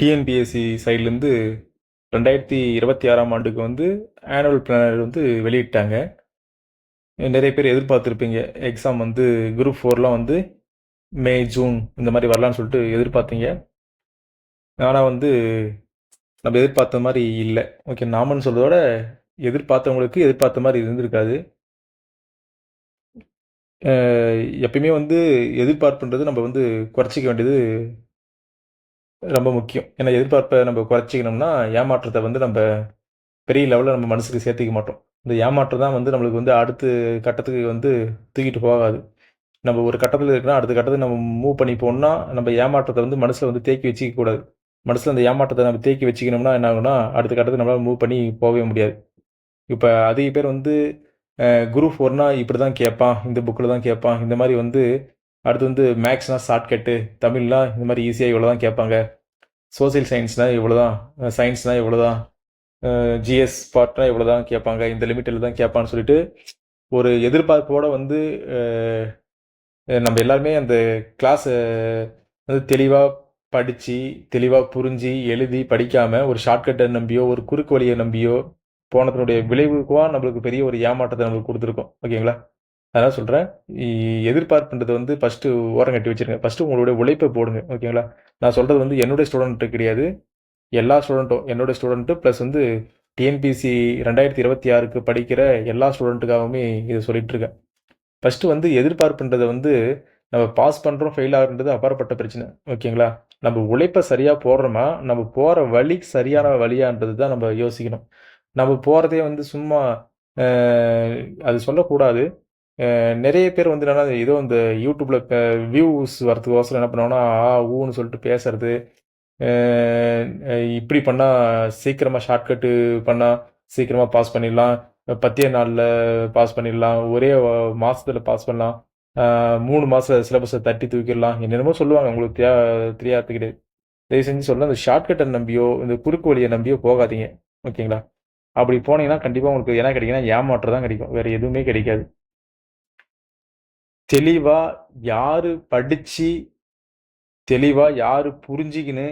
TNPSC சைட்லேருந்து ரெண்டாயிரத்தி இருபத்தி ஆறாம் ஆண்டுக்கு வந்து ஆனுவல் பிளானர் வந்து வெளியிட்டாங்க. நிறைய பேர் எதிர்பார்த்துருப்பீங்க. எக்ஸாம் வந்து குரூப் ஃபோர்லாம் வந்து மே ஜூன் இந்த மாதிரி வரலான்னு சொல்லிட்டு எதிர்பார்த்தீங்க. ஆனால் வந்து நம்ம எதிர்பார்த்த மாதிரி இல்லை. ஓகே நாமன்னு சொல்றதோட எதிர்பார்த்தவங்களுக்கு எதிர்பார்த்த மாதிரி இருந்திருக்காது. எப்பயுமே வந்து எதிர்பார்ப்புன்றது நம்ம வந்து குறைச்சிக்க வேண்டியது ரொம்ப முக்கியம். ஏன்னா எதிர்பார்ப்பை நம்ம குறைச்சிக்கணும்னா ஏமாற்றத்தை வந்து நம்ம பெரிய லெவலில் நம்ம மனசுக்கு சேர்த்துக்க மாட்டோம். இந்த ஏமாற்றம் தான் வந்து நம்மளுக்கு வந்து அடுத்த கட்டத்துக்கு வந்து தூக்கிட்டு போகாது. நம்ம ஒரு கட்டத்தில் இருக்குன்னா அடுத்த கட்டத்துக்கு நம்ம மூவ் பண்ணி போனோம்னா நம்ம ஏமாற்றத்தை வந்து மனசில் வந்து தேக்கி வச்சிக்க கூடாது. மனசில் அந்த ஏமாற்றத்தை நம்ம தேக்கி வச்சுக்கணும்னா என்ன ஆகும்னா அடுத்த கட்டத்துக்கு நம்மளால் மூவ் பண்ணி போகவே முடியாது. இப்போ அதிக பேர் வந்து குரூப் ஃபோர்னால் இப்படி தான் கேட்பான் இந்த புக்கில் தான் கேட்பான் இந்த மாதிரி வந்து அடுத்து வந்து மேக்ஸ்னால் ஷார்ட்கட்டு தமிழ்லாம் இந்த மாதிரி ஈஸியாக இவ்வளோ தான் கேட்பாங்க. சோசியல் சயின்ஸ்னால் இவ்வளோ தான் சயின்ஸ்னால் இவ்வளோ தான் ஜிஎஸ் பார்ட்னா இவ்வளோ தான் கேட்பாங்க. இந்த லிமிட்டில் தான் கேட்பான்னு சொல்லிட்டு ஒரு எதிர்பார்ப்போடு வந்து நம்ம எல்லாருமே அந்த கிளாஸை வந்து தெளிவாக படித்து தெளிவாக புரிஞ்சு எழுதி படிக்காமல் ஒரு ஷார்ட்கட்டை நம்பியோ ஒரு குறுக்கு வழியை நம்பியோ போனதனுடைய விளைவுக்குவா நம்மளுக்கு பெரிய ஒரு ஏமாற்றத்தை நம்மளுக்கு கொடுத்துருக்கோம். ஓகேங்களா? அதான் சொல்கிறேன் எதிர்பார்ப்புன்றது வந்து ஃபஸ்ட்டு ஓரம் கட்டி வச்சுருங்க. ஃபஸ்ட்டு உங்களுடைய உழைப்பை போடுங்க. ஓகேங்களா நான் சொல்கிறது வந்து என்னுடைய ஸ்டூடெண்ட்டு கிடையாது. எல்லா ஸ்டூடெண்ட்டும் என்னுடைய ஸ்டூடெண்ட்டு ப்ளஸ் வந்து டிஎன்பிசி ரெண்டாயிரத்தி இருபத்தி ஆறுக்கு படிக்கிற எல்லா ஸ்டூடெண்ட்டுக்காகவுமே இதை சொல்லிட்டு இருக்கேன். ஃபஸ்ட்டு வந்து எதிர்பார்ப்புன்றதை வந்து நம்ம பாஸ் பண்ணுறோம் ஃபெயில் ஆகுன்றது அப்பாற்பட்ட பிரச்சனை. ஓகேங்களா நம்ம உழைப்பை சரியாக போடுறோமா? நம்ம போகிற வழி சரியான வழியான்றது தான் நம்ம யோசிக்கணும். நம்ம போகிறதே வந்து சும்மா அது சொல்லக்கூடாது. நிறைய பேர் வந்து என்னென்னா ஏதோ இந்த யூடியூப்பில் வியூஸ் வரதுக்கோசரம் என்ன பண்ணுவாங்கன்னா ஆ ஊன்னு சொல்லிட்டு பேசுறது. இப்படி பண்ணால் சீக்கிரமாக ஷார்ட்கட்டு பண்ணால் சீக்கிரமாக பாஸ் பண்ணிடலாம். பத்திய நாளில் பாஸ் பண்ணிடலாம். ஒரே மாதத்தில் பாஸ் பண்ணலாம். மூணு மாதம் சிலபஸை தட்டி தூக்கிடலாம். என்னென்னமோ சொல்லுவாங்க. உங்களுக்கு தெரியா தெரியாது கிடையாது தயவு செஞ்சு சொல்ல இந்த ஷார்ட்கட்டை நம்பியோ இந்த குறுக்கு வழியை நம்பியோ போகாதீங்க. ஓகேங்களா? அப்படி போனீங்கன்னா கண்டிப்பாக உங்களுக்கு என்ன கிடைக்குன்னா ஏமாற்றம் தான் கிடைக்கும். வேறு எதுவுமே கிடைக்காது. தெளிவாக யார் படித்து தெளிவாக யார் புரிஞ்சிக்கின்னு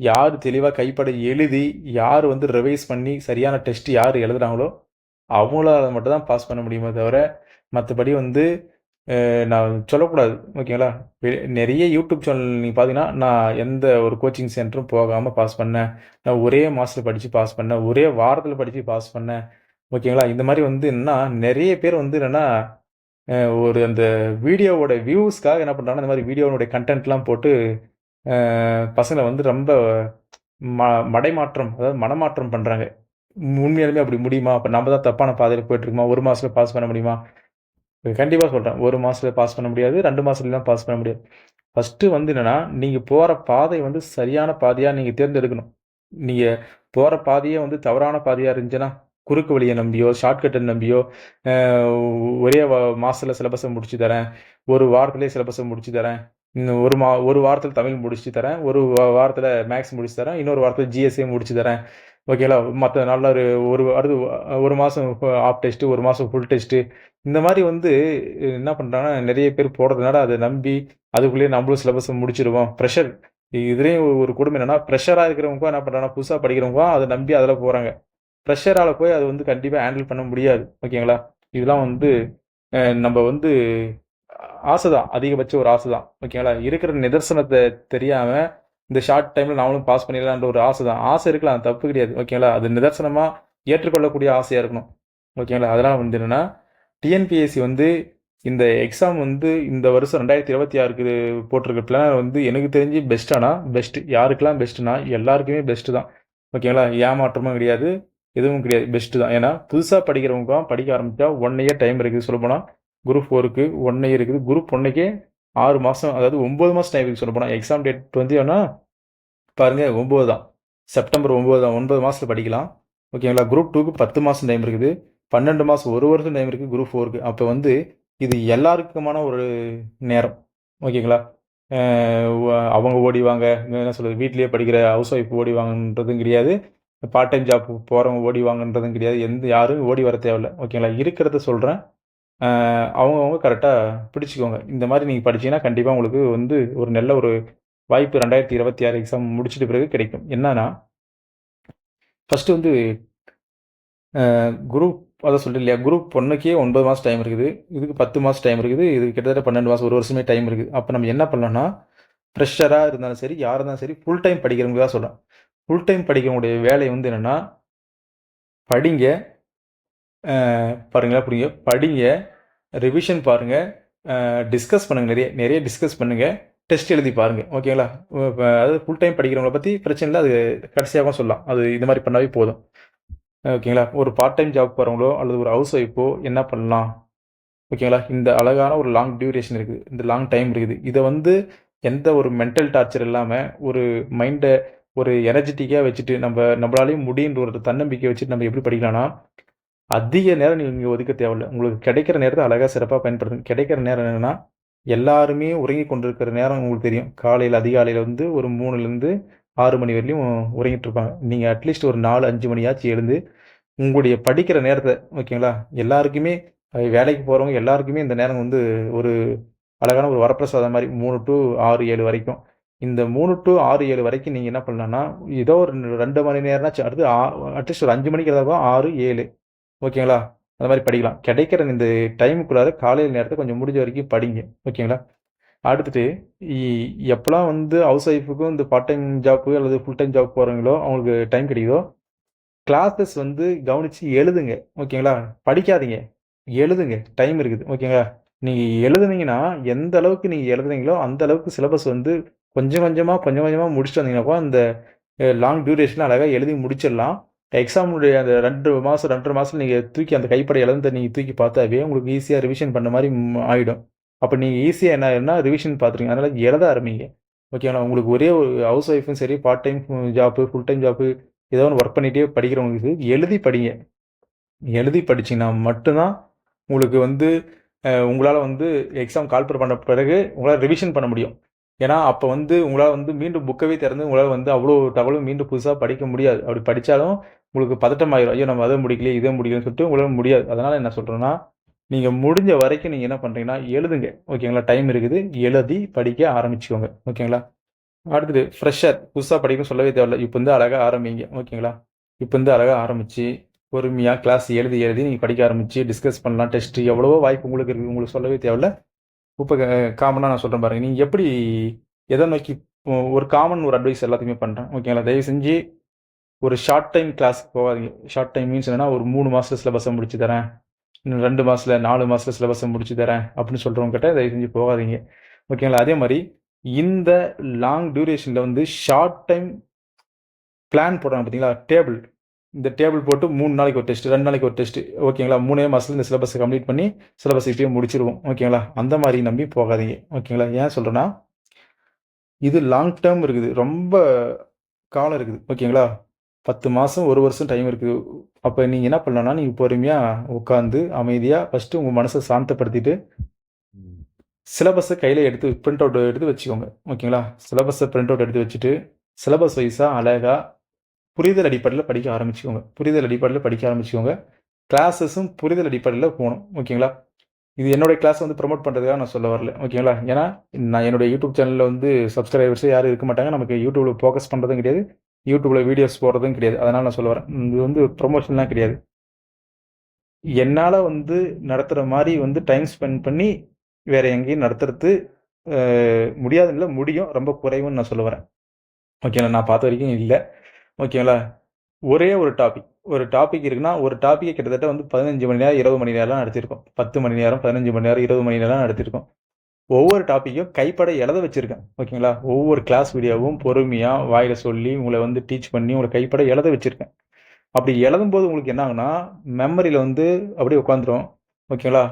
யார் தெளிவாக கைப்பட எழுதி யார் வந்து ரிவைஸ் பண்ணி சரியான டெஸ்ட் யார் எழுதுகிறாங்களோ அவங்களால மட்டும் தான் பாஸ் பண்ண முடியுமே தவிர மற்றபடி வந்து நான் சொல்லக்கூடாது. ஓகேங்களா? நிறைய யூடியூப் சேனல் நீங்கள் பார்த்தீங்கன்னா நான் எந்த ஒரு கோச்சிங் சென்டரும் போகாமல் பாஸ் பண்ணேன். நான் ஒரே மாதத்தில் படித்து பாஸ் பண்ணேன். ஒரே வாரத்தில் படித்து பாஸ் பண்ணேன். ஓகேங்களா? இந்த மாதிரி வந்து என்னன்னா நிறைய பேர் வந்து என்னென்னா ஒரு அந்த வீடியோவோட வியூஸ்க்காக என்ன பண்ணுறாங்கன்னா இந்த மாதிரி வீடியோனுடைய கண்டென்ட்லாம் போட்டு பசங்களை வந்து ரொம்ப ம மடைமாற்றம் அதாவது மனமாற்றம் பண்ணுறாங்க உண்மையாலுமே அப்படி முடியுமா? அப்போ நம்ம தான் தப்பான பாதையில் போயிட்டுருக்குமா? ஒரு மாதத்தில் பாஸ் பண்ண முடியுமா? கண்டிப்பாக சொல்கிறேன் ஒரு மாதத்தில் பாஸ் பண்ண முடியாது ரெண்டு மாதத்துலாம் பாஸ் பண்ண முடியாது. ஃபஸ்ட்டு வந்து என்னென்னா நீங்கள் போகிற பாதை வந்து சரியான பாதையாக நீங்கள் தேர்ந்தெடுக்கணும். நீங்கள் போகிற பாதையே வந்து தவறான பாதையாக இருந்துச்சுன்னா குறுக்கு வழியை நம்பியோ ஷார்ட்கட்டை நம்பியோ ஒரே மாதத்தில் சிலபஸை முடிச்சு தரேன். ஒரு வாரத்துலேயே சிலபஸை முடிச்சு தரேன். இன்னும் ஒரு மா ஒரு வாரத்தில் தமிழ் முடிச்சு தரேன். ஒரு வாரத்தில் மேக்ஸ் முடிச்சு தரேன். இன்னொரு வாரத்தில் ஜிஎஸ்ஏ முடிச்சு தரேன். ஓகேங்களா மற்ற நல்ல ஒரு ஒரு அடுத்து ஒரு மாதம் ஆஃப் டெஸ்ட்டு ஒரு மாதம் ஃபுல் டெஸ்ட்டு இந்த மாதிரி வந்து என்ன பண்ணுறாங்கன்னா நிறைய பேர் போடுறதுனால அதை நம்பி அதுக்குள்ளேயே நம்மளும் சிலபஸை முடிச்சிடுவோம். ப்ரெஷர் இதுலேயும் ஒரு கொடுமை என்னன்னா ப்ரெஷராக இருக்கிறவங்க என்ன பண்ணுறாங்கன்னா புதுசாக படிக்கிறவங்க அதை நம்பி அதில் போகிறாங்க ப்ரெஷரால் போய் அது வந்து கண்டிப்பாக ஹேண்டில் பண்ண முடியாது. ஓகேங்களா இதெல்லாம் வந்து நம்ம வந்து ஆசை தான் அதிகபட்ச ஒரு ஆசை தான் ஓகேங்களா இருக்கிற நிதர்சனத்தை தெரியாமல் இந்த ஷார்ட் டைமில் நாமளும் பாஸ் பண்ணிடலான்ற ஒரு ஆசை தான் ஆசை இருக்கலாம் தப்பு கிடையாது. ஓகேங்களா அது நிதர்சனமாக ஏற்றுக்கொள்ளக்கூடிய ஆசையாக இருக்கணும். ஓகேங்களா அதெல்லாம் வந்து என்னென்னா டிஎன்பிஎஸ்சி வந்து இந்த எக்ஸாம் வந்து இந்த வருஷம் ரெண்டாயிரத்தி இருபத்தி ஆறுக்கு போட்டிருக்க பிளான் வந்து எனக்கு தெரிஞ்சு பெஸ்ட்டானா பெஸ்ட் யாருக்கெல்லாம் பெஸ்ட்டுனா எல்லாருக்குமே பெஸ்ட்டு தான். ஓகேங்களா ஏமாற்றமும் கிடையாது. எதுவும் கிடையாது. பெஸ்ட்டு தான். ஏன்னா புதுசாக படிக்கிறவங்க படிக்க ஆரம்பித்தா ஒன் இயர் டைம் இருக்குது சொல்லப்போனால் குரூப் ஃபோருக்கு ஒன் இயர் இருக்குது. குரூப் ஒன்றுக்கே ஆறு மாதம் அதாவது ஒம்பது மாதம் டைம் இருக்குது சொல்லப்போனால் எக்ஸாம் டேட் வந்து ஏன்னா பாருங்கள் ஒம்பது தான். செப்டம்பர் ஒம்பது தான். ஒன்பது மாதத்தில் படிக்கலாம். ஓகேங்களா குரூப் டூக்கு பத்து மாதம் டைம் இருக்குது. பன்னெண்டு மாதம் ஒரு வருஷம் டைம் இருக்குது குரூப் ஃபோருக்கு அப்போ வந்து இது எல்லாருக்குமான ஒரு நேரம். ஓகேங்களா அவங்க ஓடிவாங்க. என்ன சொல்கிறது வீட்லேயே படிக்கிற ஹவுஸ் ஒய்ஃப் ஓடிவாங்கன்றதும் கிடையாது. பார்ட் டைம் ஜாப் போகிறவங்க ஓடிவாங்கன்றதும் கிடையாது. எந்த யாரும் ஓடி வர தேவையில்ல. ஓகேங்களா இருக்கிறத சொல்கிறேன் அவங்கவுங்க கரெக்டாக பிடிச்சிக்கோங்க. இந்த மாதிரி நீங்கள் படிச்சீங்கன்னா கண்டிப்பாக உங்களுக்கு வந்து ஒரு நல்ல ஒரு வாய்ப்பு ரெண்டாயிரத்தி இருபத்தி ஆறு எக்ஸாம் முடிச்சிட்ட பிறகு கிடைக்கும். என்னன்னா ஃபஸ்ட்டு வந்து குரூப் அதை சொல்லிட்டு இல்லையா? குரூப் ஒன்றுக்கே ஒன்பது மாதம் டைம் இருக்குது. இதுக்கு பத்து மாதம் டைம் இருக்குது. இது கிட்டத்தட்ட பன்னெண்டு மாதம் ஒரு வருஷமே டைம் இருக்குது. அப்போ நம்ம என்ன பண்ணலாம்னா ஃப்ரெஷராக இருந்தாலும் சரி யாராக இருந்தாலும் சரி ஃபுல் டைம் படிக்கிறவங்க தான் சொல்லலாம் ஃபுல் டைம் படிக்கக்கூடிய வேலை வந்து என்னென்னா படிங்க. பாருங்களா புரியுங்க படிங்க. ரிவிஷன் பாருங்கள் டிஸ்கஸ் பண்ணுங்கள் நிறைய நிறைய டிஸ்கஸ் பண்ணுங்கள் டெஸ்ட் எழுதி பாருங்கள் ஓகேங்களா அதாவது ஃபுல் டைம் படிக்கிறவங்கள பற்றி பிரச்சனை இல்லை. அது கடைசியாகவும் சொல்லலாம். அது இந்த மாதிரி பண்ணாவே போதும். ஓகேங்களா ஒரு பார்ட் டைம் ஜாப் போகிறவங்களோ அல்லது ஒரு ஹவுஸ் ஒய்ஃபோ என்ன பண்ணலாம்? ஓகேங்களா இந்த அழகான ஒரு லாங் டியூரேஷன் இருக்குது இந்த லாங் டைம் இருக்குது. இதை வந்து எந்த ஒரு மென்டல் டார்ச்சர் இல்லாமல் ஒரு மைண்டை ஒரு எனர்ஜெட்டிக்காக வச்சுட்டு நம்ம நம்மளாலையும் முடியுன்ற ஒரு தன்னம்பிக்கை வச்சுட்டு நம்ம எப்படி படிக்கலாம்னா அதிக நேரம் நீங்கள் ஒதுக்க தேவையில்லை. உங்களுக்கு கிடைக்கிற நேரத்தை அழகாக சிறப்பாக பயன்படுத்துங்க. கிடைக்கிற நேரம் என்னென்னா எல்லாருமே உறங்கி கொண்டிருக்கிற நேரம் உங்களுக்கு தெரியும். காலையில் அதிகாலையில் வந்து ஒரு மூணுலேருந்து ஆறு மணி வரையிலும் உறங்கிட்டு இருப்பாங்க. நீங்கள் அட்லீஸ்ட் ஒரு நாலு அஞ்சு மணியாச்சும் எழுந்து உங்களுடைய படிக்கிற நேரத்தை ஓகேங்களா? எல்லாருக்குமே வேலைக்கு போகிறவங்க எல்லாருக்குமே இந்த நேரம் வந்து ஒரு அழகான ஒரு வரப்பிரசாதம் மாதிரி மூணு டு ஆறு ஏழு வரைக்கும் இந்த மூணு டு ஆறு ஏழு வரைக்கும் நீங்கள் என்ன பண்ணலாம்னா ஏதோ ஒரு ரெண்டு மணி நேரம்னாச்சும் அடுத்து அட்லீஸ்ட் ஒரு அஞ்சு மணிக்கு ஏதாவது ஆறு ஏழு. ஓகேங்களா? அந்த மாதிரி படிக்கலாம். கிடைக்கிற இந்த டைமுக்குள்ளார காலையில் நேரத்தை கொஞ்சம் முடிஞ்ச வரைக்கும் படிங்க. ஓகேங்களா? அடுத்துட்டு எப்போல்லாம் வந்து ஹவுஸ் ஒய்ஃபுக்கும் இந்த பார்ட் டைம் ஜாப்பு அல்லது ஃபுல் டைம் ஜாப் போகிறவங்களோ அவங்களுக்கு டைம் கிடைக்குதோ கிளாஸஸ் வந்து கவனித்து எழுதுங்க. ஓகேங்களா? படிக்காதீங்க. எழுதுங்க. டைம் இருக்குது. ஓகேங்களா? நீங்கள் எழுதுனீங்கன்னா எந்த அளவுக்கு நீங்கள் எழுதுனீங்களோ அந்த அளவுக்கு சிலபஸ் வந்து கொஞ்சம் கொஞ்சமாக கொஞ்சம் கொஞ்சமாக முடிச்சுட்டு வந்தீங்கன்னாப்போ அந்த லாங் டியூரேஷனில் அழகாக எழுதி முடிச்சிடலாம். எக்ஸாமுடைய அந்த ரெண்டு மாதம் ரெண்டரை மாதம் நீங்கள் தூக்கி அந்த கைப்படை எழுந்த நீங்கள் தூக்கி பார்த்தாவே உங்களுக்கு ஈஸியாக ரிவிஷன் பண்ண மாதிரி ஆகிடும் அப்போ நீங்கள் ஈஸியாக என்ன ஆயிரும்னா ரிவிஷன் பார்த்துருங்க அதனால் எழுத ஆரம்பிங்க. ஓகேங்களா உங்களுக்கு ஒரே ஒரு ஹவுஸ் ஒய்ஃபும் சரி part time job full time job ஏதோ ஒன்று ஒர்க் பண்ணிகிட்டே படிக்கிறவங்களுக்கு எழுதி படிங்க. எழுதி படிச்சிங்கன்னா மட்டும்தான் உங்களுக்கு வந்து உங்களால் வந்து எக்ஸாம் கால்பர் பண்ண பிறகு உங்களால் ரிவிஷன் பண்ண முடியும். ஏன்னா அப்போ வந்து உங்களால் வந்து மீண்டும் புக்கவே திறந்து உங்களால் வந்து அவ்வளோ தகவலும் மீண்டும் புதுசாக படிக்க முடியாது. அப்படி படித்தாலும் உங்களுக்கு பதட்டம் ஆயிரும். ஐயோ நம்ம அதை முடிக்கலையே இதை முடிக்கலன்னு சொல்லிட்டு உங்களால் முடியாது. அதனால் என்ன சொல்கிறேன்னா நீங்கள் முடிஞ்ச வரைக்கும் நீங்கள் என்ன பண்ணுறீங்கன்னா எழுதுங்க. ஓகேங்களா? டைம் இருக்குது. எழுதி படிக்க ஆரம்பிச்சுக்கோங்க. ஓகேங்களா? அடுத்தது ஃப்ரெஷர் புதுசாக படிக்கணும் சொல்லவே தேவையில்ல. இப்போ வந்து அழகாக ஆரம்பிங்க. ஓகேங்களா? இப்போ வந்து அழகாக ஆரம்பித்து பொறுமையாக கிளாஸ் எழுதி எழுதி நீங்கள் படிக்க ஆரம்பித்து டிஸ்கஸ் பண்ணலாம் டெஸ்ட்டு எவ்வளவோ வாய்ப்பு உங்களுக்கு இருக்குது உங்களுக்கு சொல்லவே தேவையில்ல. இப்போ காமனாக நான் சொல்கிறேன் பாருங்கள் நீங்கள் எப்படி எதை நோக்கி ஒரு காமன் ஒரு அட்வைஸ் எல்லாத்தையுமே பண்ணுறேன் ஓகேங்களா? தயவு செஞ்சு ஒரு ஷார்ட் டைம் கிளாஸ்க்கு போகாதீங்க. ஷார்ட் டைம் மீன்ஸ் என்னென்னா ஒரு மூணு மாதத்தில் சிலபஸை முடிச்சு தரேன். இன்னும் ரெண்டு மாதத்தில் நாலு மாதத்தில் சிலபஸை முடிச்சு தரேன் அப்படின்னு சொல்கிறவங்ககிட்ட தயவு செஞ்சு போகாதீங்க. ஓகேங்களா? அதே மாதிரி இந்த லாங் டியூரேஷனில் வந்து ஷார்ட் டைம் பிளான் போடுறாங்க பார்த்தீங்களா டேபிள் இந்த டேபிள் போட்டு மூணு நாளைக்கு ஒரு டெஸ்ட் ரெண்டு நாளைக்கு ஒரு டெஸ்ட் ஓகேங்களா மூணே மாதத்துல இந்த சிலபஸை கம்ப்ளீட் பண்ணி சிலபஸ் இப்பயே முடிச்சிருவோம். ஓகேங்களா அந்த மாதிரி நம்பி போகாதீங்க. ஓகேங்களா ஏன் சொல்கிறேன்னா இது லாங் டேர்ம் இருக்குது. ரொம்ப காலம் இருக்குது. ஓகேங்களா பத்து மாதம் ஒரு வருஷம் டைம் இருக்குது. அப்போ நீங்கள் என்ன பண்ணலாம்னா நீங்கள் பொறுமையாக உட்காந்து அமைதியாக ஃபஸ்ட்டு உங்கள் மனசை சாந்தப்படுத்திட்டு சிலபஸை கையில் எடுத்து பிரிண்ட் அவுட் எடுத்து வச்சுக்கோங்க. ஓகேங்களா சிலபஸை பிரிண்ட் அவுட் எடுத்து வச்சுட்டு சிலபஸ் வைஸாக அழகாக புரிதல் அடிப்படையில் படிக்க ஆரம்பிச்சுக்கோங்க. புரிதல் அடிப்படையில் படிக்க ஆரம்பிச்சுக்கோங்க. கிளாஸஸும் புரிதல் அடிப்படையில் போகணும். ஓகேங்களா? இது என்னுடைய கிளாஸ் வந்து ப்ரொமோட் பண்ணுறதுக்காக நான் சொல்ல வரல. ஓகேங்களா? ஏன்னா நான் என்னுடைய யூடியூப் சேனலில் வந்து சப்ஸ்கிரைபர்ஸே யாரும் இருக்க மாட்டாங்க. நமக்கு யூடியூப்பில் ஃபோக்கஸ் பண்ணுறதும் கிடையாது. யூடியூப்பில் வீடியோஸ் போடுறதும் கிடையாது. அதனால் நான் சொல்ல வரேன். இது வந்து ப்ரொமோஷன்லாம் கிடையாது. என்னால் வந்து நடத்துகிற மாதிரி வந்து டைம் ஸ்பெண்ட் பண்ணி வேறு எங்கேயும் நடத்துறது முடியாதுன்னு இல்லை முடியும். ரொம்ப குறைவுன்னு நான் சொல்ல வரேன். ஓகேங்களா? நான் பார்த்த வரைக்கும் இல்லை. ஓகேங்களா? ஒரே ஒரு டாபிக் ஒரு டாபிக் இருக்குன்னா ஒரு டாப்பிக்கை கிட்டத்தட்ட வந்து பதினஞ்சு மணி நேரம் இருபது மணி நேரம் நடத்திருக்கோம் பத்து மணி நேரம் பதினஞ்சு மணி நேரம் இருபது மணி நேரம் நடத்திருக்கோம் ஒவ்வொரு டாப்பிக்கும் கைப்பட எழுத வச்சிருக்கேன். ஓகேங்களா? ஒவ்வொரு கிளாஸ் வீடியோவும் பொறுமையாக வாயில சொல்லி உங்களை வந்து டீச் பண்ணி உங்களை கைப்பட எழுத வச்சிருக்கேன். அப்படி எழுதும்போது உங்களுக்கு என்ன ஆகுனா மெமரியில் வந்து அப்படியே உட்காந்துரும். ஓகேங்களா?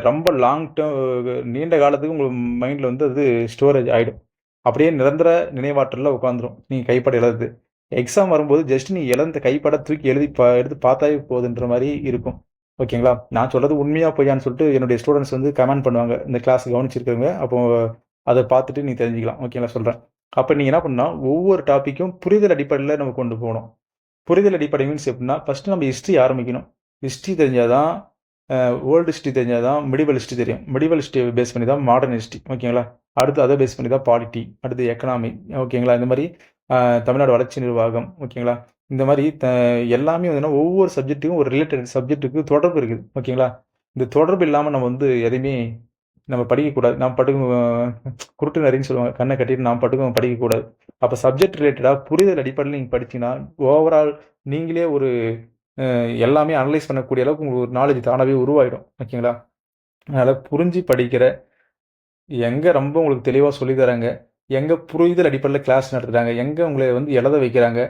ரொம்ப லாங் டேர்ம் நீண்ட காலத்துக்கு உங்களுக்கு மைண்டில் வந்து அது ஸ்டோரேஜ் ஆகிடும் அப்படியே நிரந்தர நினைவாற்றலில் உட்காந்துரும். நீங்கள் கைப்பட எழுதுது எக்ஸாம் வரும்போது ஜஸ்ட் நீ எழுந்த கைப்பட தூக்கி எழுதி பா எடுத்து பார்த்தாவே போகுதுன்ற மாதிரி இருக்கும். ஓகேங்களா நான் சொல்கிறது உண்மையாக பொய்யான்னு சொல்லிட்டு என்னுடைய ஸ்டூடெண்ட்ஸ் வந்து கமெண்ட் பண்ணுவாங்க. இந்த கிளாஸ் கவனிச்சிருக்கவங்க அப்போ அதை பார்த்துட்டு நீ தெரிஞ்சுக்கலாம். ஓகேங்களா சொல்கிறேன் அப்போ நீங்கள் என்ன பண்ணால் ஒவ்வொரு டாப்பிக்கும் புரிதல் அடிப்படையில் நம்ம கொண்டு போகணும். புரிதல் அடிப்படை மீன்ஸ் எப்படின்னா ஃபஸ்ட்டு நம்ம ஹிஸ்ட்ரி ஆரம்பிக்கணும். ஹிஸ்ட்ரி தெரிஞ்சால் தான் ஓல்டு ஹிஸ்ட்ரி தெரிஞ்சால் தான் மிடிவல் ஹிஸ்ட்ரி தெரியும். மிடிவல் ஹிஸ்ட்ரி பேஸ் பண்ணி தான் மாடர்ன் ஹிஸ்ட்ரி ஓகேங்களா அடுத்து அதை பேஸ் பண்ணி தான் பாலிட்டி அடுத்து எக்கனாமி ஓகேங்களா இந்த மாதிரி தமிழ்நாடு வளர்ச்சி நிர்வாகம் ஓகேங்களா? இந்த மாதிரி த எல்லாமே வந்துன்னா ஒவ்வொரு சப்ஜெக்ட்டுக்கும் ஒரு ரிலேட்டட் சப்ஜெக்ட்டுக்கு தொடர்பு இருக்குது ஓகேங்களா? இந்த தொடர்பு இல்லாமல் நம்ம வந்து எதையுமே நம்ம படிக்கக்கூடாது. நாம் பட்டுக்கு குருட்டு நிறைன்னு சொல்லுவாங்க கண்ணை கட்டிட்டு நாம் பட்டுக்கும் படிக்கக்கூடாது. அப்போ சப்ஜெக்ட் ரிலேட்டடாக புரிதல் அடிப்படையில் நீங்கள் படிச்சீங்கன்னா ஓவரால் நீங்களே ஒரு எல்லாமே அனலைஸ் பண்ணக்கூடிய அளவுக்கு உங்களுக்கு ஒரு நாலேஜ் தானாகவே உருவாயிடும் ஓகேங்களா? அதனால் புரிஞ்சு படிக்கிற எங்கே ரொம்ப உங்களுக்கு தெளிவாக சொல்லித்தராங்க எங்கே புரிதல் அடிப்படையில் கிளாஸ் நடத்துகிறாங்க எங்கே உங்களை வந்து எழுத வைக்கிறாங்க.